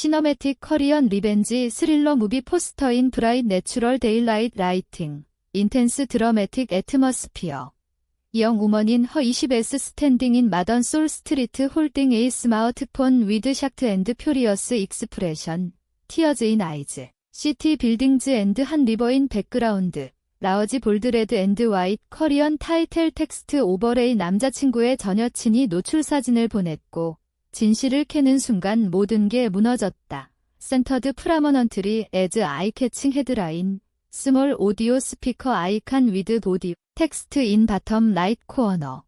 시너매틱 커리언 리벤지 스릴러 무비 포스터인 브라잇 내추럴 데일라이트 라이팅, 인텐스 드러매틱 애트머스피어. 영 우먼인 허 20S 스탠딩인 마던 솔 스트리트 홀딩 에이 스마우 특폰 위드 샥트 앤드 퓨리어스 익스프레션, 티어즈 인 아이즈, 시티 빌딩즈 앤드 한 리버인 백그라운드, 라어지 볼드레드 앤드 와이트 커리언 타이틀 텍스트 오버레이 남자친구의 전 여친이 노출 사진을 보냈고, 진실을 캐는 순간 모든 게 무너졌다. 센터드 프라머넌트리 에즈 아이캐칭 헤드라인, 스몰 오디오 스피커 아이칸 위드 보디, 텍스트 인 바텀 라이트 코어너.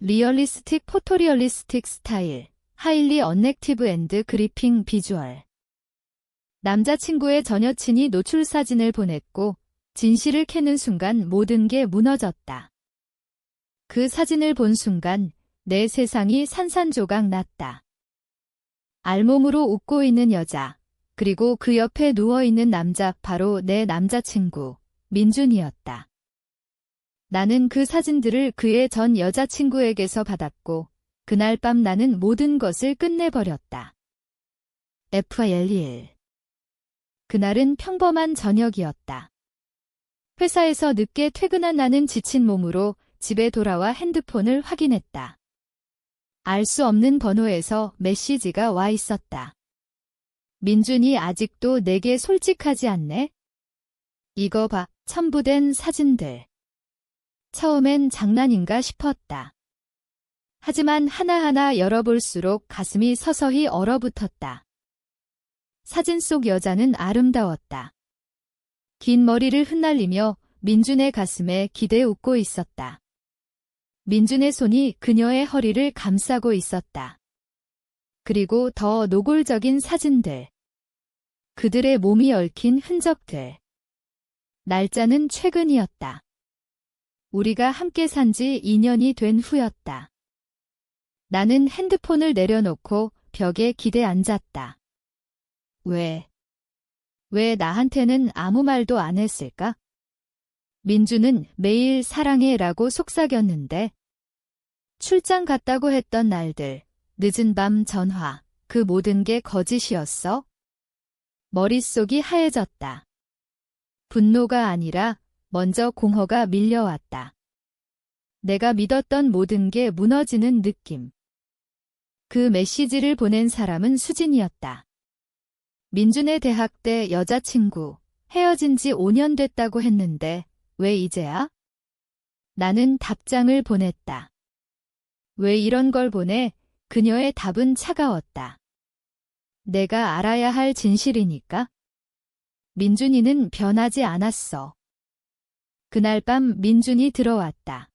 리얼리스틱 포토리얼리스틱 스타일, 하일리 언넥티브 앤드 그리핑 비주얼. 남자친구의 전 여친이 노출 사진을 보냈고, 진실을 캐는 순간 모든 게 무너졌다. 그 사진을 본 순간 내 세상이 산산조각 났다. 알몸으로 웃고 있는 여자, 그리고 그 옆에 누워있는 남자 바로 내 남자친구, 민준이었다. 나는 그 사진들을 그의 전 여자친구에게서 받았고, 그날 밤 나는 모든 것을 끝내버렸다. FL1 그날은 평범한 저녁이었다. 회사에서 늦게 퇴근한 나는 지친 몸으로 집에 돌아와 핸드폰을 확인했다. 알 수 없는 번호에서 메시지가 와 있었다. 민준이 아직도 내게 솔직하지 않네? 이거 봐, 첨부된 사진들. 처음엔 장난인가 싶었다. 하지만 하나하나 열어볼수록 가슴이 서서히 얼어붙었다. 사진 속 여자는 아름다웠다. 긴 머리를 흩날리며 민준의 가슴에 기대 웃고 있었다. 민준의 손이 그녀의 허리를 감싸고 있었다. 그리고 더 노골적인 사진들. 그들의 몸이 얽힌 흔적들. 날짜는 최근이었다. 우리가 함께 산 지 2년이 된 후였다. 나는 핸드폰을 내려놓고 벽에 기대 앉았다. 왜? 왜 나한테는 아무 말도 안 했을까? 민주는 매일 사랑해 라고 속삭였는데 출장 갔다고 했던 날들, 늦은 밤 전화, 그 모든 게 거짓이었어? 머릿속이 하얘졌다. 분노가 아니라 먼저 공허가 밀려왔다. 내가 믿었던 모든 게 무너지는 느낌. 그 메시지를 보낸 사람은 수진이었다. 민준의 대학 때 여자친구, 헤어진 지 5년 됐다고 했는데 왜 이제야? 나는 답장을 보냈다. 왜 이런 걸 보내? 그녀의 답은 차가웠다. 내가 알아야 할 진실이니까. 민준이는 변하지 않았어. 그날 밤 민준이 들어왔다.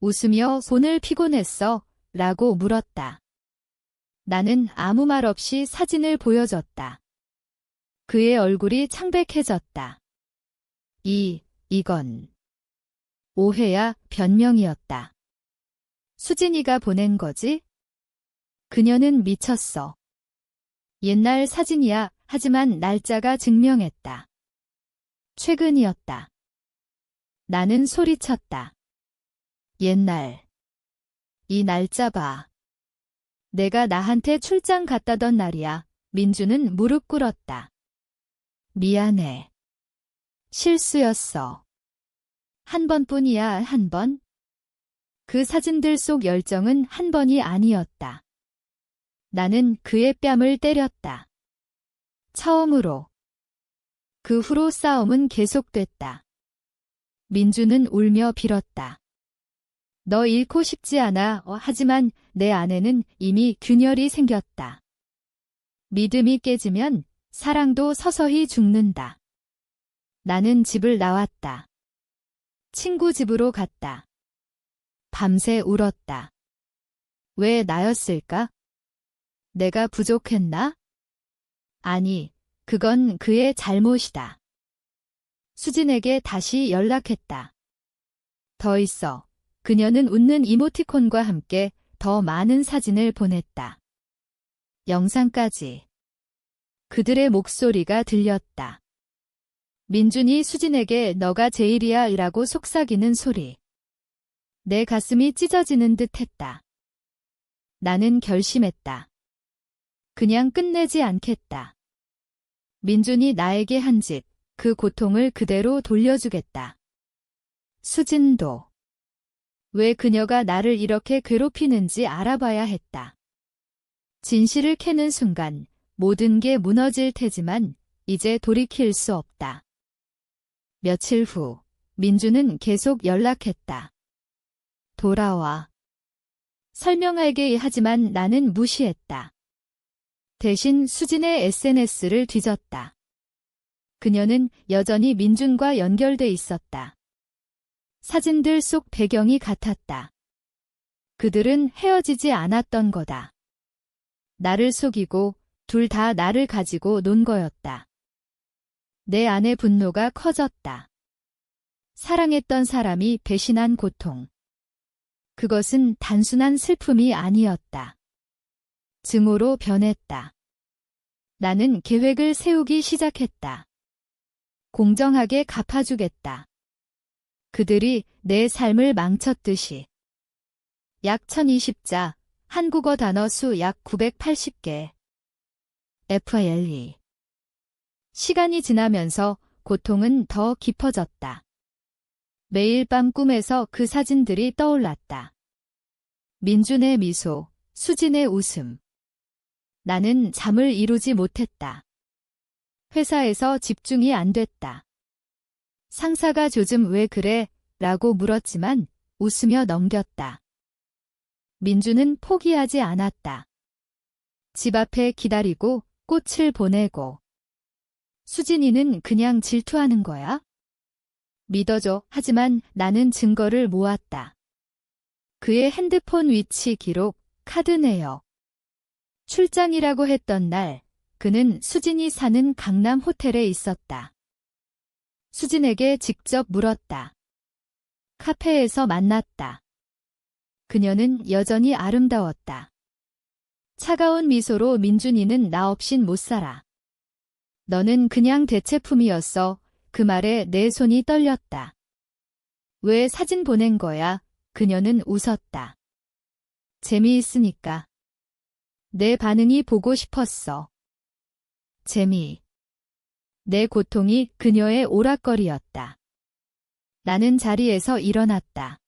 웃으며 손을 피곤했어? 라고 물었다. 나는 아무 말 없이 사진을 보여줬다. 그의 얼굴이 창백해졌다. 이, 이건 오해야 변명이었다. 수진이가 보낸 거지? 그녀는 미쳤어. 옛날 사진이야 하지만 날짜가 증명했다. 최근이었다. 나는 소리쳤다. 옛날. 이 날짜 봐. 내가 나한테 출장 갔다던 날이야. 민주는 무릎 꿇었다. 미안해. 실수였어. 한 번뿐이야, 한 번. 그 사진들 속 열정은 한 번이 아니었다. 나는 그의 뺨을 때렸다. 처음으로. 그 후로 싸움은 계속됐다. 민주는 울며 빌었다. 너 잃고 싶지 않아. 어, 하지만 내 안에는 이미 균열이 생겼다. 믿음이 깨지면 사랑도 서서히 죽는다. 나는 집을 나왔다. 친구 집으로 갔다. 밤새 울었다. 왜 나였을까? 내가 부족했나? 아니, 그건 그의 잘못이다. 수진에게 다시 연락했다. 더 있어. 그녀는 웃는 이모티콘과 함께 더 많은 사진을 보냈다. 영상까지. 그들의 목소리가 들렸다. 민준이 수진에게 너가 제일이야 이라고 속삭이는 소리. 내 가슴이 찢어지는 듯 했다. 나는 결심했다. 그냥 끝내지 않겠다. 민준이 나에게 한 짓, 그 고통을 그대로 돌려주겠다. 수진도. 왜 그녀가 나를 이렇게 괴롭히는지 알아봐야 했다. 진실을 캐는 순간 모든 게 무너질 테지만 이제 돌이킬 수 없다. 며칠 후 민주는 계속 연락했다. 돌아와. 설명하게 하지만 나는 무시했다. 대신 수진의 SNS를 뒤졌다. 그녀는 여전히 민준과 연결돼 있었다. 사진들 속 배경이 같았다. 그들은 헤어지지 않았던 거다. 나를 속이고 둘 다 나를 가지고 논 거였다. 내 안의 분노가 커졌다. 사랑했던 사람이 배신한 고통. 그것은 단순한 슬픔이 아니었다. 증오로 변했다. 나는 계획을 세우기 시작했다. 공정하게 갚아주겠다. 그들이 내 삶을 망쳤듯이. 약 1020자, 한국어 단어 수 약 980개. FLE. 시간이 지나면서 고통은 더 깊어졌다. 매일 밤 꿈에서 그 사진들이 떠올랐다. 민준의 미소, 수진의 웃음. 나는 잠을 이루지 못했다. 회사에서 집중이 안 됐다. 상사가 요즘 왜 그래? 라고 물었지만 웃으며 넘겼다. 민주는 포기하지 않았다. 집 앞에 기다리고 꽃을 보내고. 수진이는 그냥 질투하는 거야? 믿어줘. 하지만 나는 증거를 모았다. 그의 핸드폰 위치 기록, 카드 내역. 출장이라고 했던 날, 그는 수진이 사는 강남 호텔에 있었다. 수진에게 직접 물었다. 카페에서 만났다. 그녀는 여전히 아름다웠다. 차가운 미소로 민준이는 나 없인 못 살아. 너는 그냥 대체품이었어. 그 말에 내 손이 떨렸다. 왜 사진 보낸 거야? 그녀는 웃었다. 재미있으니까. 내 반응이 보고 싶었어. 재미. 내 고통이 그녀의 오락거리였다. 나는 자리에서 일어났다.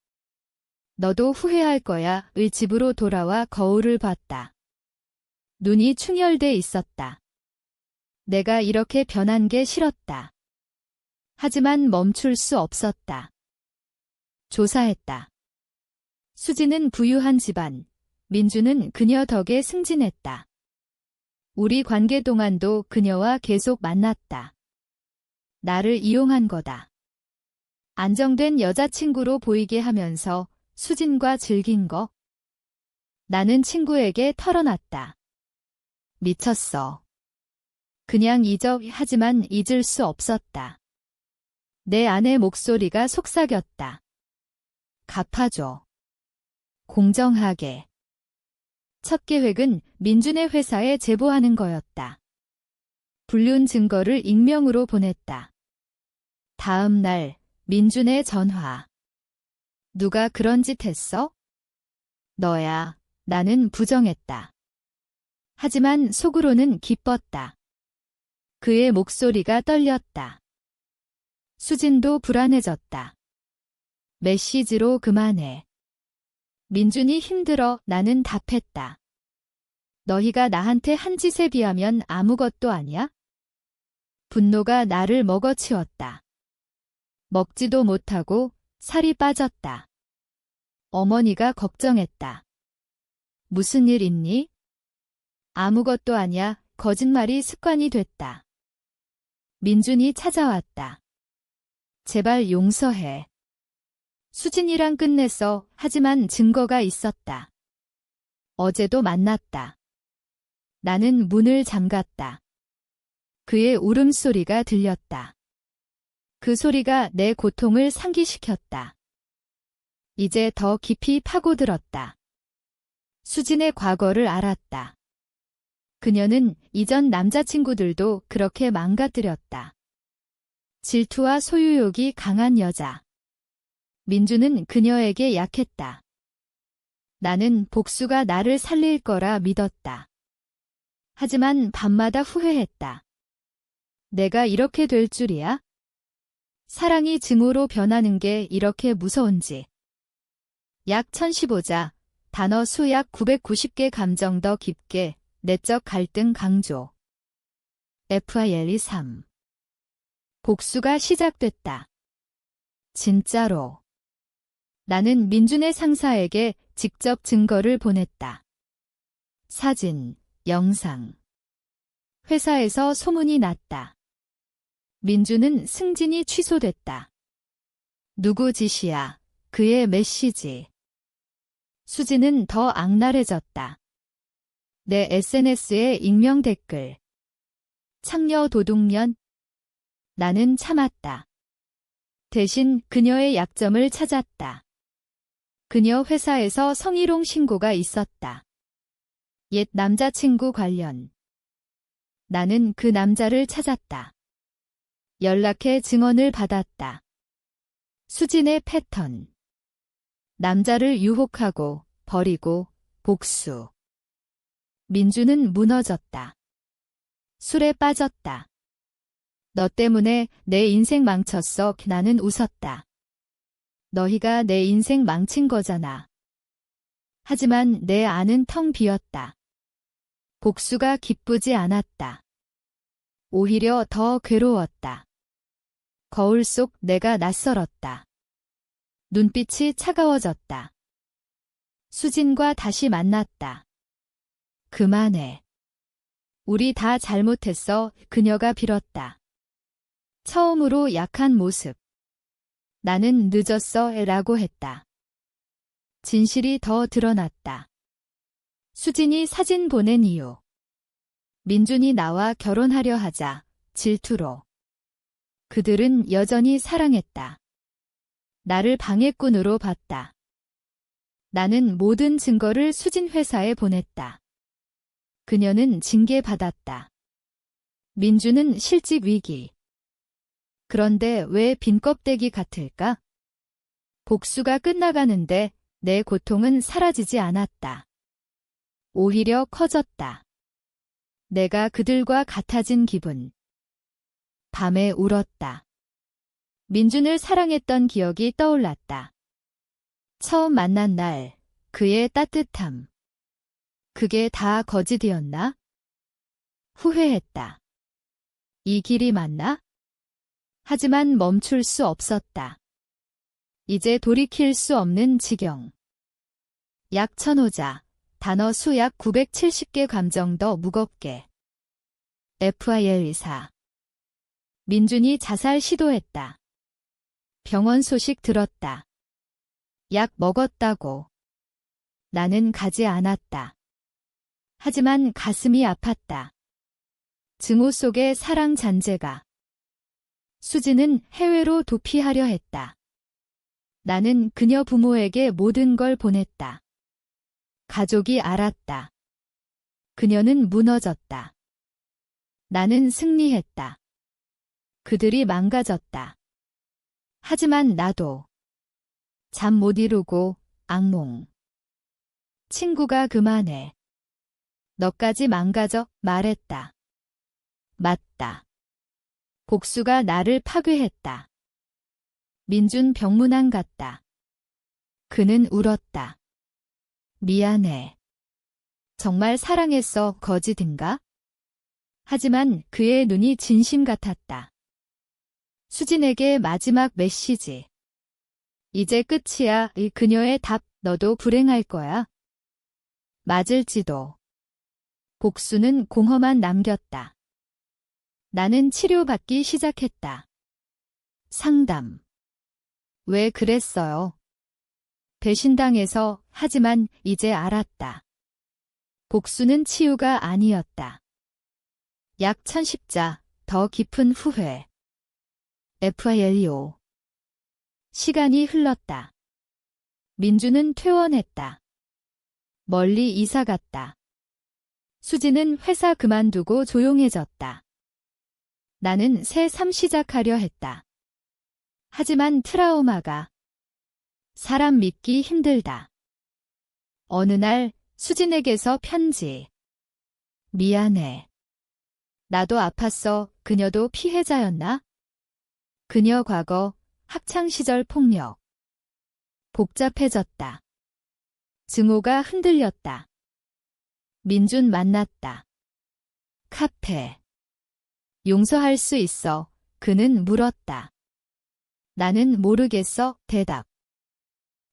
너도 후회할 거야. 의 집으로 돌아와 거울을 봤다. 눈이 충혈돼 있었다. 내가 이렇게 변한 게 싫었다. 하지만 멈출 수 없었다. 조사했다. 수지는 부유한 집안, 민주는 그녀 덕에 승진했다. 우리 관계 동안도 그녀와 계속 만났다. 나를 이용한 거다. 안정된 여자친구로 보이게 하면서 수진과 즐긴 거. 나는 친구에게 털어놨다. 미쳤어. 그냥 잊어 하지만 잊을 수 없었다. 내 안의 목소리가 속삭였다. 갚아줘. 공정하게. 첫 계획은 민준의 회사에 제보하는 거였다. 불륜 증거를 익명으로 보냈다. 다음 날 민준의 전화. 누가 그런 짓 했어? 너야. 나는 부정했다. 하지만 속으로는 기뻤다. 그의 목소리가 떨렸다. 수진도 불안해졌다. 메시지로 그만해. 민준이 힘들어 나는 답했다. 너희가 나한테 한 짓에 비하면 아무것도 아니야? 분노가 나를 먹어치웠다. 먹지도 못하고 살이 빠졌다. 어머니가 걱정했다. 무슨 일 있니? 아무것도 아냐, 거짓말이 습관이 됐다. 민준이 찾아왔다. 제발 용서해. 수진이랑 끝냈어. 하지만 증거가 있었다. 어제도 만났다. 나는 문을 잠갔다. 그의 울음소리가 들렸다. 그 소리가 내 고통을 상기시켰다. 이제 더 깊이 파고들었다. 수진의 과거를 알았다. 그녀는 이전 남자친구들도 그렇게 망가뜨렸다. 질투와 소유욕이 강한 여자. 민주는 그녀에게 약했다. 나는 복수가 나를 살릴 거라 믿었다. 하지만 밤마다 후회했다. 내가 이렇게 될 줄이야? 사랑이 증오로 변하는 게 이렇게 무서운지. 약 1015자, 단어 수 약 990개 감정 더 깊게, 내적 갈등 강조. FILE 3. 복수가 시작됐다. 진짜로. 나는 민준의 상사에게 직접 증거를 보냈다. 사진, 영상. 회사에서 소문이 났다. 민준은 승진이 취소됐다. 누구 짓이야? 그의 메시지. 수지는 더 악랄해졌다. 내 SNS에 익명 댓글. 창녀 도둑년. 나는 참았다. 대신 그녀의 약점을 찾았다. 그녀 회사에서 성희롱 신고가 있었다. 옛 남자친구 관련. 나는 그 남자를 찾았다. 연락해 증언을 받았다. 수진의 패턴. 남자를 유혹하고 버리고 복수. 민주는 무너졌다. 술에 빠졌다. 너 때문에 내 인생 망쳤어. 나는 웃었다. 너희가 내 인생 망친 거잖아. 하지만 내 안은 텅 비었다. 복수가 기쁘지 않았다. 오히려 더 괴로웠다. 거울 속 내가 낯설었다. 눈빛이 차가워졌다. 수진과 다시 만났다. 그만해. 우리 다 잘못했어. 그녀가 빌었다. 처음으로 약한 모습. 나는 늦었어. 라고 했다. 진실이 더 드러났다. 수진이 사진 보낸 이유. 민준이 나와 결혼하려 하자 질투로. 그들은 여전히 사랑했다. 나를 방해꾼으로 봤다. 나는 모든 증거를 수진 회사에 보냈다. 그녀는 징계받았다. 민주는 실직 위기. 그런데 왜 빈 껍데기 같을까? 복수가 끝나가는데 내 고통은 사라지지 않았다. 오히려 커졌다. 내가 그들과 같아진 기분. 밤에 울었다. 민준을 사랑했던 기억이 떠올랐다. 처음 만난 날, 그의 따뜻함. 그게 다 거짓이었나? 후회했다. 이 길이 맞나? 하지만 멈출 수 없었다. 이제 돌이킬 수 없는 지경. 약 천호자, 단어 수 약 970개 감정 더 무겁게. FIL 4. 민준이 자살 시도했다. 병원 소식 들었다. 약 먹었다고. 나는 가지 않았다. 하지만 가슴이 아팠다. 증오 속의 사랑 잔재가. 수지는 해외로 도피하려 했다. 나는 그녀 부모에게 모든 걸 보냈다. 가족이 알았다. 그녀는 무너졌다. 나는 승리했다. 그들이 망가졌다. 하지만 나도 잠 못 이루고 악몽. 친구가 그만해. 너까지 망가져 말했다. 맞다. 복수가 나를 파괴했다. 민준 병문안 갔다. 그는 울었다. 미안해. 정말 사랑했어 거짓인가? 하지만 그의 눈이 진심 같았다. 수진에게 마지막 메시지. 이제 끝이야. 이 그녀의 답, 너도 불행할 거야. 맞을지도. 복수는 공허만 남겼다. 나는 치료받기 시작했다. 상담. 왜 그랬어요? 배신당해서 하지만 이제 알았다. 복수는 치유가 아니었다. 약 1010자, 더 깊은 후회. FILO. 시간이 흘렀다. 민주는 퇴원했다. 멀리 이사 갔다. 수지는 회사 그만두고 조용해졌다. 나는 새 삶 시작하려 했다. 하지만 트라우마가 사람 믿기 힘들다. 어느 날 수진에게서 편지. 미안해. 나도 아팠어. 그녀도 피해자였나? 그녀 과거, 학창시절 폭력. 복잡해졌다. 증오가 흔들렸다. 민준 만났다. 카페. 용서할 수 있어. 그는 물었다. 나는 모르겠어. 대답.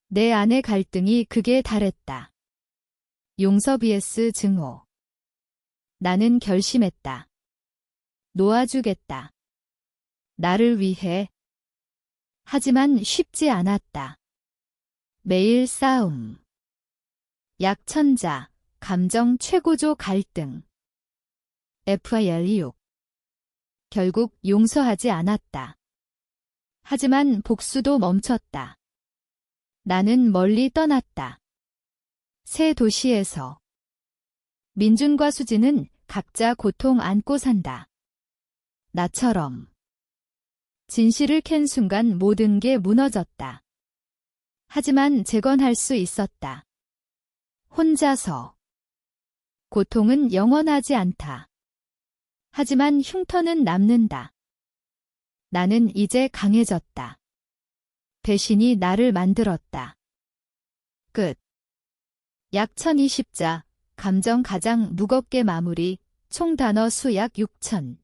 내 안의 갈등이 극에 달했다. 용서 vs 증오. 나는 결심했다. 놓아주겠다. 나를 위해. 하지만 쉽지 않았다. 매일 싸움. 약천자, 감정 최고조 갈등. FIL6. 결국 용서하지 않았다. 하지만 복수도 멈췄다. 나는 멀리 떠났다. 새 도시에서. 민준과 수지는 각자 고통 안고 산다. 나처럼. 진실을 캔 순간 모든 게 무너졌다. 하지만 재건할 수 있었다. 혼자서. 고통은 영원하지 않다. 하지만 흉터는 남는다. 나는 이제 강해졌다. 배신이 나를 만들었다. 끝. 약 1020자, 감정 가장 무겁게 마무리, 총 단어 수 약 6000.